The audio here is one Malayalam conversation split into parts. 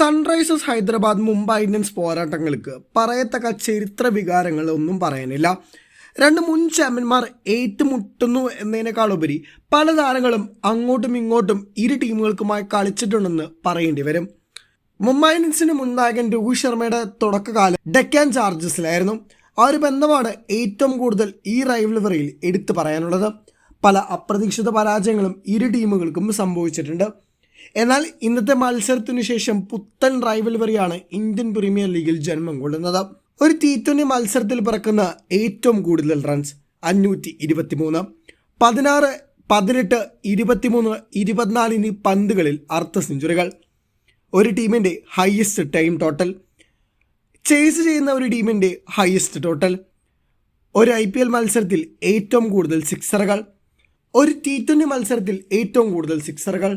സൺറൈസേഴ്സ് ഹൈദരാബാദ് മുംബൈ ഇന്ത്യൻസ് പോരാട്ടങ്ങൾക്ക് പറയത്തക്ക ചരിത്ര വികാരങ്ങൾ ഒന്നും പറയാനില്ല. രണ്ട് മുൻ ചാമ്പ്യന്മാർ ഏറ്റുമുട്ടുന്നു എന്നതിനേക്കാളുപരി പല താരങ്ങളും അങ്ങോട്ടും ഇങ്ങോട്ടും ഇരു ടീമുകൾക്കുമായി കളിച്ചിട്ടുണ്ടെന്ന് പറയേണ്ടി വരും. മുംബൈ ഇന്ത്യൻസിന്റെ മുൻ നായകൻ രോഹിത് ശർമ്മയുടെ തുടക്കകാലം ഡെക്കാൻ ചാർജസിലായിരുന്നു. ആ ഒരു ബന്ധമാണ് ഏറ്റവും കൂടുതൽ ഈ റൈവലറിയിൽ എടുത്തു പറയാനുള്ളത്. പല അപ്രതീക്ഷിത പരാജയങ്ങളും ഇരു ടീമുകൾക്കും സംഭവിച്ചിട്ടുണ്ട്. എന്നാൽ ഇന്നത്തെ മത്സരത്തിനു ശേഷം പുത്തൻ റൈവൽവറിയാണ് ഇന്ത്യൻ പ്രീമിയർ ലീഗിൽ ജന്മം കൊള്ളുന്നത്. ഒരു ടി ട്വന്റി മത്സരത്തിൽ പിറക്കുന്ന ഏറ്റവും കൂടുതൽ റൺസ് അഞ്ഞൂറ്റി ഇരുപത്തിമൂന്ന് പതിനാറ് പതിനെട്ട് ഇരുപത്തിമൂന്ന് ഇരുപത്തിനാല് എന്നീ പന്തുകളിൽ അർദ്ധ സെഞ്ചുറികൾ ഒരു ടീമിന്റെ ഹയസ്റ്റ് ടൈം ടോട്ടൽ ചേസ് ചെയ്യുന്ന ഒരു ടീമിന്റെ ഹയസ്റ്റ് ടോട്ടൽ ഒരു ഐ പി എൽ മത്സരത്തിൽ ഏറ്റവും കൂടുതൽ സിക്സറുകൾ ഒരു ടി ട്വന്റി മത്സരത്തിൽ ഏറ്റവും കൂടുതൽ സിക്സറുകൾ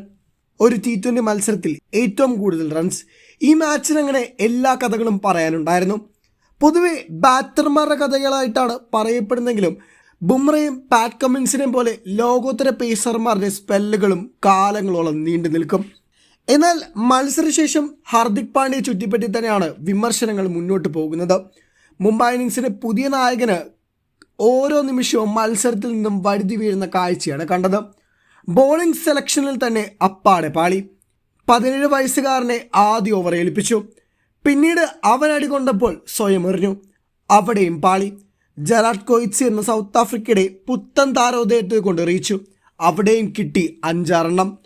ഒരു ടി ട്വന്റി മത്സരത്തിൽ ഏറ്റവും കൂടുതൽ റൺസ് ഈ മാച്ചിന് അങ്ങനെ എല്ലാ കഥകളും പറയാനുണ്ടായിരുന്നു. പൊതുവെ ബാറ്റർമാരുടെ കഥകളായിട്ടാണ് പറയപ്പെടുന്നെങ്കിലും ബുംറയും പാറ്റ് കമ്മിൻസിനെയും പോലെ ലോകോത്തര പേസർമാരുടെ സ്പെല്ലുകളും കാലങ്ങളോളം നീണ്ടു നിൽക്കും. എന്നാൽ മത്സരശേഷം ഹാർദിക് പാണ്ഡ്യയെ ചുറ്റിപ്പറ്റി തന്നെയാണ് വിമർശനങ്ങൾ മുന്നോട്ട് പോകുന്നത്. മുംബൈ ഇന്നിങ്സിന്റെ പുതിയ നായകന് ഓരോ നിമിഷവും മത്സരത്തിൽ നിന്നും വഴുതി വീഴുന്ന കാഴ്ചയാണ് കണ്ടത്. ബോളിംഗ് സെലക്ഷനിൽ തന്നെ അപ്പാടെ പാളി. പതിനേഴ് വയസ്സുകാരനെ ആദ്യ ഓവർ ഏൽപ്പിച്ചു. പിന്നീട് അവൻ അടികൊണ്ടപ്പോൾ സ്വയം എറിഞ്ഞു. അവിടെയും പാളി. ജറാഡ് കോയിറ്റ്സ് എന്ന സൗത്ത് ആഫ്രിക്കയുടെ പുത്തൻ താരോദയത്തെ കൊണ്ട് എറിയിച്ചു. അവിടെയും കിട്ടി അഞ്ചാറെണ്ണം.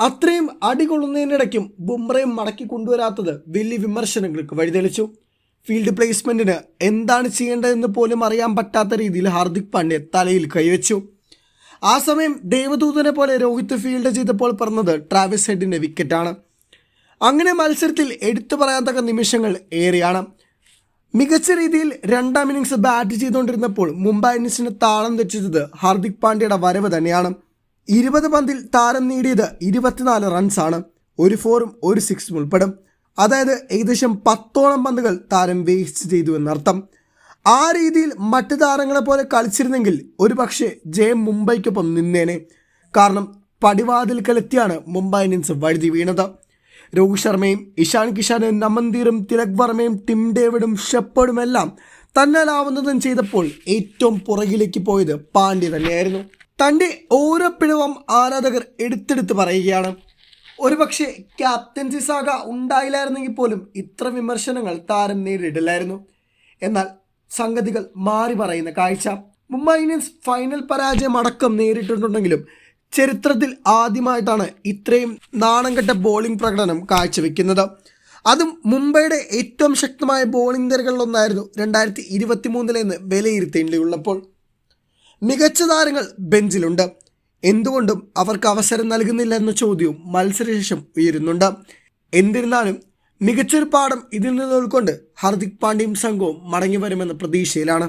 അത്രയും അടികൊള്ളുന്നതിനിടയ്ക്കും ബുംറയും മടക്കി കൊണ്ടുവരാത്തത് വലിയ വിമർശനങ്ങൾക്ക് വഴിതെളിച്ചു. ഫീൽഡ് പ്ലേസ്മെന്റിന് എന്താണ് ചെയ്യേണ്ടതെന്ന് പോലും അറിയാൻ പറ്റാത്ത രീതിയിൽ ഹാർദിക് പാണ്ഡ്യ തലയിൽ കൈവച്ചു. ആ സമയം ദേവദൂതനെ പോലെ രോഹിത് ഫീൽഡ് ചെയ്തപ്പോൾ പറഞ്ഞത് ട്രാവിസ് ഹെഡിന്റെ വിക്കറ്റാണ്. അങ്ങനെ മത്സരത്തിൽ എടുത്തു പറയാത്തക്ക നിമിഷങ്ങൾ ഏറെയാണ്. മികച്ച രീതിയിൽ രണ്ടാം ഇന്നിങ്സ് ബാറ്റ് ചെയ്തുകൊണ്ടിരുന്നപ്പോൾ മുംബൈ ഇന്നിങ്സിന് താളം തെറ്റിച്ചത് ഹാർദിക് പാണ്ഡ്യയുടെ വരവ് തന്നെയാണ്. ഇരുപത് പന്തിൽ താരം നേടിയത് ഇരുപത്തിനാല് റൺസാണ് ഒരു ഫോറും ഒരു സിക്സും ഉൾപ്പെടും. അതായത് ഏകദേശം പത്തോളം പന്തുകൾ താരം വേസ്റ്റ് ചെയ്തു എന്നർത്ഥം. ആ രീതിയിൽ മറ്റു താരങ്ങളെ പോലെ കളിച്ചിരുന്നെങ്കിൽ ഒരു പക്ഷേ ജയം മുംബൈക്കൊപ്പം നിന്നേനെ. കാരണം പടിവാതിൽക്കലെത്തിയാണ് മുംബൈ ഇന്ത്യൻസ് വഴുതി വീണത്. രോഹിത് ശർമ്മയും ഇഷാൻ കിഷാനും നമന്തീറും തിലക് വർമ്മയും ടിം ഡേവിഡും ഷെപ്പേർഡും എല്ലാം തന്നാലാവുന്നതും ചെയ്തപ്പോൾ ഏറ്റവും പുറകിലേക്ക് പോയത് പാണ്ഡ്യ തന്നെയായിരുന്നു. തന്റെ ഓരോ പിഴവും ആരാധകർ എടുത്തെടുത്ത് പറയുകയാണ്. ഒരുപക്ഷെ ക്യാപ്റ്റൻസി സാഗ ഉണ്ടായില്ലായിരുന്നെങ്കിൽ പോലും ഇത്ര വിമർശനങ്ങൾ താരം നേരിടില്ലായിരുന്നു. എന്നാൽ സംഗതികൾ മാറി പറയുന്ന കാഴ്ച. മുംബൈ ഇന്ത്യൻസ് ഫൈനൽ പരാജയം അടക്കം നേരിട്ടിട്ടുണ്ടെങ്കിലും ചരിത്രത്തിൽ ആദ്യമായിട്ടാണ് ഇത്രയും നാണംകെട്ട ബോളിംഗ് പ്രകടനം കാഴ്ചവെക്കുന്നത്. അതും മുംബൈയുടെ ഏറ്റവും ശക്തമായ ബോളിംഗ് നിരകളിലൊന്നായിരുന്നു രണ്ടായിരത്തി ഇരുപത്തി മൂന്നിലെന്ന് വിലയിരുത്തേണ്ടിയുള്ളപ്പോൾ. മികച്ച താരങ്ങൾ ബെഞ്ചിലുണ്ട്. എന്തുകൊണ്ടും അവർക്ക് അവസരം നൽകുന്നില്ല എന്ന ചോദ്യവും മത്സരശേഷം ഉയരുന്നുണ്ട്. എന്നിരുന്നാലും മികച്ചൊരു പാഠം ഇതിൽ നിന്ന് ഉൾക്കൊണ്ട് ഹാർദിക് പാണ്ഡ്യയും സംഘവും മടങ്ങി വരുമെന്ന പ്രതീക്ഷയിലാണ്.